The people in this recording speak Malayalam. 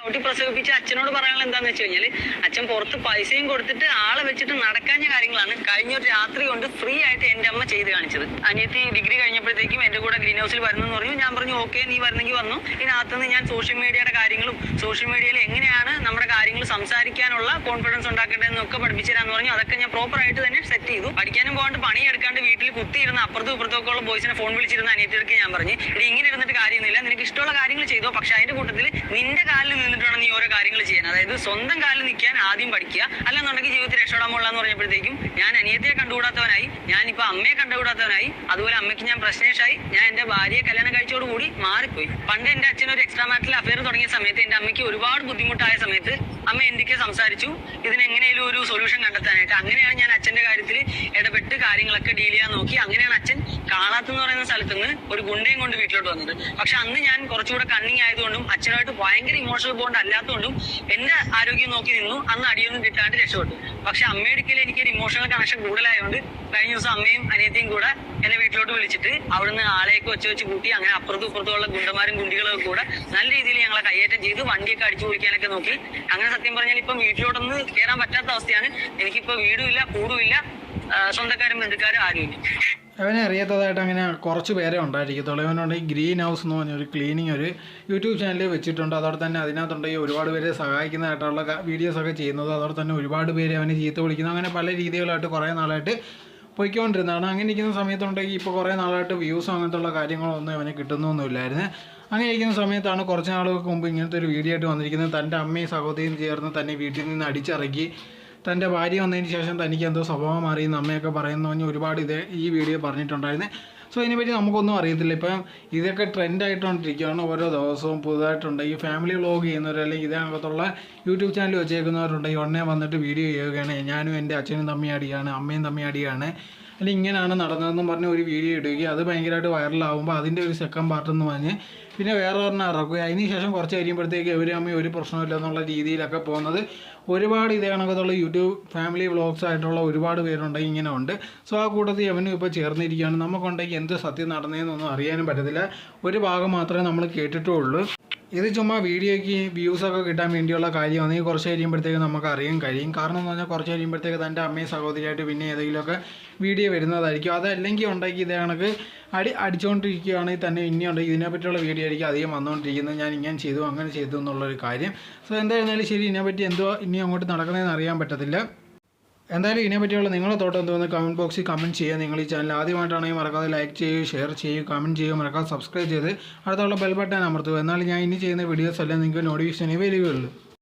ചവിട്ടി പ്രസവിപ്പിച്ച് അച്ഛനോട് പറയാനുള്ള എന്താന്ന് വെച്ച് കഴിഞ്ഞാൽ അച്ഛൻ പുറത്ത് പൈസയും കൊടുത്തിട്ട് ആളെ വെച്ചിട്ട് നടക്കാഞ്ഞ കാര്യങ്ങളാണ് കഴിഞ്ഞ ഒരു രാത്രി കൊണ്ട് ഫ്രീ ആയിട്ട് എന്റെ അമ്മ ചെയ്ത് കാണിച്ചത്. അനിയത്തി ഡിഗ്രി കഴിഞ്ഞപ്പോഴത്തേക്കും എന്റെ കൂടെ ഗ്രീൻ ഹൗസിൽ വരുന്നു എന്ന് പറഞ്ഞു. ഞാൻ പറഞ്ഞു ഓക്കെ നീ വരുന്നെങ്കിൽ വന്നു. ഇതിനകത്തുനിന്ന് ഞാൻ സോഷ്യൽ മീഡിയയുടെ കാര്യങ്ങളും സോഷ്യൽ മീഡിയയിൽ എങ്ങനെയാണ് നമ്മുടെ കാര്യങ്ങൾ സംസാരിക്കാനുള്ള കോൺഫിഡൻസ് ഉണ്ടാക്കേണ്ടതെന്നൊക്കെ പഠിപ്പിച്ചു തരാന്ന് പറഞ്ഞു. അതൊക്കെ ഞാൻ പ്രോപ്പർ ആയിട്ട് തന്നെ സെറ്റ് ചെയ്തു. പഠിക്കാനും പോകാണ്ട് പണി എടുക്കാണ്ട് വീട്ടിൽ കുത്തിയിരുന്ന അപ്പുറത്തും ഇപ്പുറത്തൊക്കെ ഉള്ള ബോയ്സിനെ ഫോൺ വിളിച്ചിരുന്ന അനിയത്തിയൊക്കെ ഞാൻ പറഞ്ഞു ഇത് ഇങ്ങനെ ഇരുന്നിട്ട് കാര്യമൊന്നുമില്ല. നിനക്ക് ഇഷ്ടമുള്ള കാര്യങ്ങൾ ചെയ്തോ? പക്ഷെ അതിന്റെ കൂട്ടത്തിൽ നിന്റെ കാലിൽ നിന്നിട്ട് നീ ഓരോ കാര്യങ്ങൾ ചെയ്യാൻ. അതായത് സ്വന്തം കാലിൽ നിൽക്കാൻ ആദ്യം പഠിക്കുക. അല്ലെന്നുണ്ടെങ്കിൽ ജീവിതത്തിൽ രക്ഷപ്പെടാൻ പോലുള്ള പറഞ്ഞപ്പോഴത്തേക്കും ഞാൻ അനിയത്തിയെ കണ്ടുകൂടാത്തവനായി ഞാൻ ഇപ്പൊ അമ്മയെ കണ്ടുകൂടാത്തവനായി അതുപോലെ അമ്മയ്ക്ക് ഞാൻ പ്രശ്നേഷായി ഞാൻ എന്റെ ഭാര്യയെ കല്യാണം കഴിച്ചോടുകൂടി മാറിപ്പോയി. പണ്ട് എന്റെ അച്ഛൻ ഒരു എക്സ്ട്രാ മാറ്റിൽ അഫയർ തുടങ്ങിയ സമയത്ത് എന്റെ അമ്മയ്ക്ക് ഒരുപാട് ബുദ്ധിമുട്ടായ സമയത്ത് അമ്മ എന്തൊക്കെ സംസാരിച്ചു. ഇതിന് എങ്ങനെയും ഒരു സൊല്യൂഷൻ കണ്ടെത്താനായിട്ട് അങ്ങനെയാണ് ഞാൻ അച്ഛന്റെ കാര്യത്തിൽ ഇടപെട്ട് കാര്യങ്ങളൊക്കെ ഡീൽ ചെയ്യാൻ നോക്കി. അങ്ങനെയാണ് അച്ഛൻ കാളാത്ത് എന്ന് പറയുന്ന സ്ഥലത്ത് നിന്ന് ഒരു ഗുണ്ടയും കൊണ്ട് വീട്ടിലോട്ട് വന്നത്. പക്ഷെ അന്ന് ഞാൻ കുറച്ചുകൂടെ കണ്ണിങ് ആയതുകൊണ്ടും അച്ഛനായിട്ട് ഭയങ്കര ഇമോഷണൽ ബോണ്ട് അല്ലാത്തതുകൊണ്ടും എന്റെ ആരോഗ്യം നോക്കി നിന്നു. അന്ന് അടിയൊന്നും കിട്ടാണ്ട് രക്ഷപ്പെട്ടു. പക്ഷെ അമ്മയുടെ എനിക്ക് ഒരു ഇമോഷണൽ കണക്ഷൻ കൂടുതലായതുകൊണ്ട് കഴിഞ്ഞ ദിവസം അമ്മയും അനിയത്തിയും കൂടെ എന്നെ വീട്ടിലോട്ട് വിളിച്ചിട്ട് അവിടുന്ന് ആളെയൊക്കെ വെച്ച് വെച്ച് കൂട്ടി അങ്ങനെ അപ്പുറത്തും ഇപ്പുറത്തുള്ള ഗുണ്ടമാരും ഗുണ്ടികളും കൂടെ നല്ല രീതിയിൽ ഞങ്ങളെ കയ്യേറ്റം ചെയ്ത്. വണ്ടിയൊക്കെ അടിച്ചു പൊളിക്കാനൊക്കെ നോക്കി. അങ്ങനെ സത്യം പറഞ്ഞാൽ ഇപ്പം വീട്ടിലോട്ടൊന്ന് കയറാൻ പറ്റാത്ത അവസ്ഥയാണ്. എനിക്കിപ്പോ വീടുമില്ല ഇല്ല സ്വന്തക്കാരും ബന്ധുക്കാരും ആരുമില്ല. അവനെ അറിയാത്തതായിട്ട് അങ്ങനെ കുറച്ച് പേരെ ഉണ്ടായിരിക്കത്തുള്ളൂ. ഇവനുണ്ട് ഈ ഗ്രീൻ ഹൗസ് എന്ന് പറഞ്ഞൊരു ക്ലീനിങ് ഒരു യൂട്യൂബ് ചാനൽ വെച്ചിട്ടുണ്ട്. അതോടെ തന്നെ അതിനകത്തുണ്ടെങ്കിൽ ഒരുപാട് പേരെ സഹായിക്കുന്നതായിട്ടുള്ള വീഡിയോസൊക്കെ ചെയ്യുന്നത്. അതോടെ തന്നെ ഒരുപാട് പേര് അവനെ ചീത്ത വിളിക്കുന്നു. അങ്ങനെ പല രീതികളായിട്ട് കുറേ നാളായിട്ട് പോയിക്കൊണ്ടിരുന്നതാണ്. അങ്ങനെ ഇരിക്കുന്ന സമയത്തുണ്ടെങ്കിൽ ഇപ്പോൾ കുറേ നാളായിട്ട് വ്യൂസും അങ്ങനത്തുള്ള കാര്യങ്ങളൊന്നും അവന് കിട്ടുന്നൊന്നുമില്ലായിരുന്നു. അങ്ങനെ ഇരിക്കുന്ന സമയത്താണ് കുറച്ച് നാളുകൾക്ക് മുമ്പ് ഇങ്ങനത്തെ ഒരു വീഡിയോ ആയിട്ട് വന്നിരിക്കുന്നത്. തന്റെ അമ്മയും സഹോദരിയും ചേർന്ന് തന്നെ വീട്ടിൽ നിന്ന് അടിച്ചിറക്കി. തന്റെ ഭാര്യ വന്നതിന് ശേഷം തനിക്ക് എന്തോ സ്വഭാവം അറിയുന്ന അമ്മയൊക്കെ പറയുന്നു ഒരുപാട് ഇതേ ഈ വീഡിയോ പറഞ്ഞിട്ടുണ്ടായിരുന്നു. സോ ഇതിനെപ്പറ്റി നമുക്കൊന്നും അറിയത്തില്ല. ഇപ്പം ഇതൊക്കെ ട്രെൻഡ് ആയിക്കൊണ്ടിരിക്കുകയാണ്. ഓരോ ദിവസവും പുതുതായിട്ടുണ്ട്. ഈ ഫാമിലി വ്ളോഗ് ചെയ്യുന്നവർ അല്ലെങ്കിൽ ഇതിനകത്തുള്ള യൂട്യൂബ് ചാനൽ വെച്ചേക്കുന്നവരുണ്ടെങ്കിൽ ഉടനെ വന്നിട്ട് വീഡിയോ ചെയ്യുകയാണ്. ഞാനും എന്റെ അച്ഛനും തമ്മി അടിയാണ് അമ്മയും തമ്മി അല്ലെങ്കിൽ ഇങ്ങനെയാണ് നടന്നതെന്നും പറഞ്ഞ് ഒരു വീഡിയോ ഇടുകയും അത് ഭയങ്കരമായിട്ട് വൈറലാകുമ്പോൾ അതിന്റെ ഒരു സെക്കൻഡ് പാർട്ട് എന്ന് പറഞ്ഞ് പിന്നെ വേറെ ഒരെണ്ണം ഇറക്കുക അതിന് ശേഷം കുറച്ച് കഴിയുമ്പോഴത്തേക്ക് ഇവർ അമ്മ ഒരു പ്രശ്നമില്ല എന്നുള്ള രീതിയിലൊക്കെ പോകുന്നത്. ഒരുപാട് ഇതേ കണക്കത്തുള്ള യൂട്യൂബ് ഫാമിലി വ്ളോഗ്സ് ആയിട്ടുള്ള ഒരുപാട് പേരുണ്ടെങ്കിൽ ഇങ്ങനെ ഉണ്ട്. സോ ആ കൂട്ടത്തിൽ അവനും ഇപ്പോൾ ചേർന്നിരിക്കുകയാണ്. നമുക്കുണ്ടെങ്കിൽ എന്ത് സത്യം നടന്നതെന്നൊന്നും അറിയാനും പറ്റത്തില്ല. ഒരു ഭാഗം മാത്രമേ നമ്മൾ കേട്ടിട്ടുള്ളൂ. ഇത് ചുമ്മാ വീഡിയോയ്ക്ക് വ്യൂസൊക്കെ കിട്ടാൻ വേണ്ടിയുള്ള കാര്യമാണ്. ഈ കുറച്ച് കഴിയുമ്പോഴത്തേക്ക് നമുക്ക് അറിയാൻ കഴിയും. കാരണം എന്ന് പറഞ്ഞാൽ കുറച്ച് കഴിയുമ്പോഴത്തേക്ക് തന്റെ അമ്മയും സഹോദരിയായിട്ട് പിന്നെ ഏതെങ്കിലുമൊക്കെ വീഡിയോ വരുന്നതായിരിക്കും. അതല്ലെങ്കിൽ ഉണ്ടാക്കി ഇതേ കണക്ക് അടി അടിച്ചുകൊണ്ടിരിക്കുകയാണെങ്കിൽ തന്നെ ഇനി ഉണ്ടെങ്കിൽ ഇതിനെപ്പറ്റിയുള്ള വീഡിയോ ആയിരിക്കും അധികം വന്നുകൊണ്ടിരിക്കുന്നത്. ഞാൻ ഇങ്ങനെ ചെയ്തു അങ്ങനെ ചെയ്തു എന്നുള്ളൊരു കാര്യം. സോ എന്തായിരുന്നാലും ശരി ഇതിനെപ്പറ്റി എന്തോ ഇനി അങ്ങോട്ട് നടക്കുന്നതെന്ന് അറിയാൻ പറ്റത്തില്ല. എന്തായാലും ഇതിനെ പറ്റിയുള്ള നിങ്ങളുടെ തോട്ടം എന്തോന്ന് കമന്റ് ബോക്സിൽ കമന്റ് ചെയ്യുക. നിങ്ങൾ ഈ ചാനൽ ആദ്യമായിട്ടാണെങ്കിൽ മറക്കാതെ ലൈക്ക് ചെയ്യുക ഷെയർ ചെയ്യുക കമന്റ് ചെയ്യുക. മറക്കാതെ സബ്സ്ക്രൈബ് ചെയ്ത് അടുത്തുള്ള ബെൽ ബട്ടൺ അമർത്തുക. എന്നാലും ഞാൻ ഇനി ചെയ്യുന്ന വീഡിയോസ് എല്ലാം നിങ്ങൾക്ക് നോട്ടിഫിക്കേഷൻ അവൈലബിൾ വരികയുള്ളൂ